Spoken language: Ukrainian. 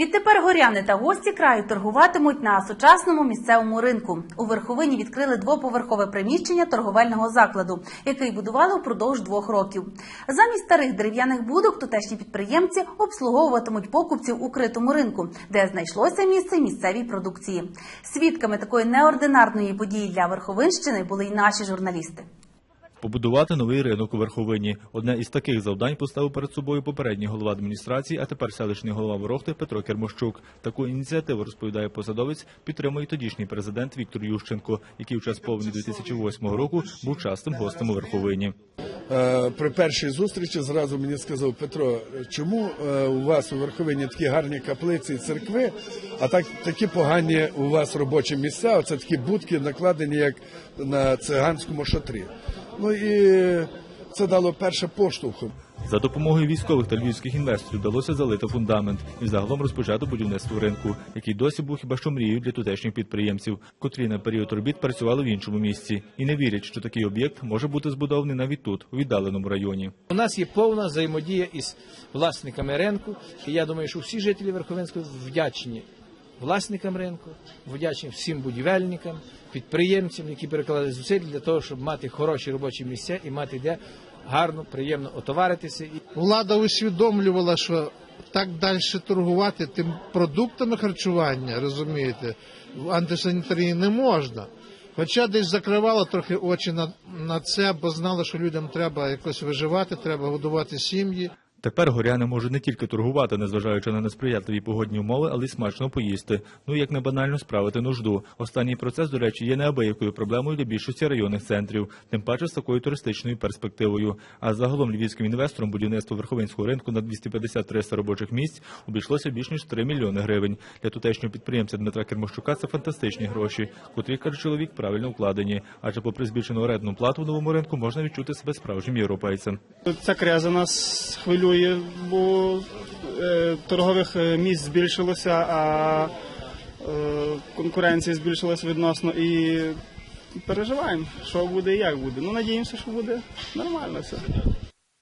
Відтепер горяни та гості краю торгуватимуть на сучасному місцевому ринку. У верховині відкрили двоповерхове приміщення торговельного закладу, який будували впродовж двох років. Замість старих дерев'яних будок тутешні підприємці обслуговуватимуть покупців у критому ринку, де знайшлося місце місцевій продукції. Свідками такої неординарної події для Верховинщини були й наші журналісти. Побудувати новий ринок у Верховині. Одне із таких завдань поставив перед собою попередній голова адміністрації, а тепер селищний голова Ворохти Петро Кермощук. Таку ініціативу, розповідає посадовець, підтримує тодішній президент Віктор Ющенко, який в час повні 2008 року був частим гостем у Верховині. Е, При першій зустрічі зразу мені сказав Петро, чому е, у вас у Верховині такі гарні каплиці і церкви, а так такі погані у вас робочі місця? Оце такі будки накладені як на циганському шатрі. Ну і це дало перше поштовху. За допомогою військових та львівських інвесторів вдалося залити фундамент і загалом розпочати будівництво ринку, який досі був хіба що мрією для тутешніх підприємців, котрі на період робіт працювали в іншому місці і не вірять, що такий об'єкт може бути збудований навіть тут, у віддаленому районі. У нас є повна взаємодія із власниками ринку, і я думаю, що всі жителі Верховенського вдячні власникам ринку, вдячні всім будівельникам, підприємцям, які перекладали зусиль для того, щоб мати хороші робочі місця і мати де гарно, приємно отоваритися. Влада усвідомлювала, що так далі торгувати тим продуктами харчування, розумієте, в антисанітарії не можна. Хоча десь закривала трохи очі на, на це, бо знала, що людям треба якось виживати, треба годувати сім'ї. Тепер горяни можуть не тільки торгувати, незважаючи на несприятливі погодні умови, але й смачно поїсти. Ну як не банально справити нужду. Останній процес, до речі, є неабиякою проблемою для більшості районних центрів, тим паче з такою туристичною перспективою. А загалом львівським інвесторам будівництво верховинського ринку на 250-300 робочих місць обійшлося більш ніж 3 мільйони гривень. Для тутешнього підприємця Дмитра Кермощука це фантастичні гроші, котрі каже чоловік правильно вкладені. Адже попри збільшену орендну плату в новому ринку можна відчути себе справжнім європейцем. Ця криза нас хвилює, бо е, торгових е, місць збільшилося, а е, конкуренція збільшилася відносно і переживаємо, що буде і як буде. Ну, надіємося, що буде нормально все.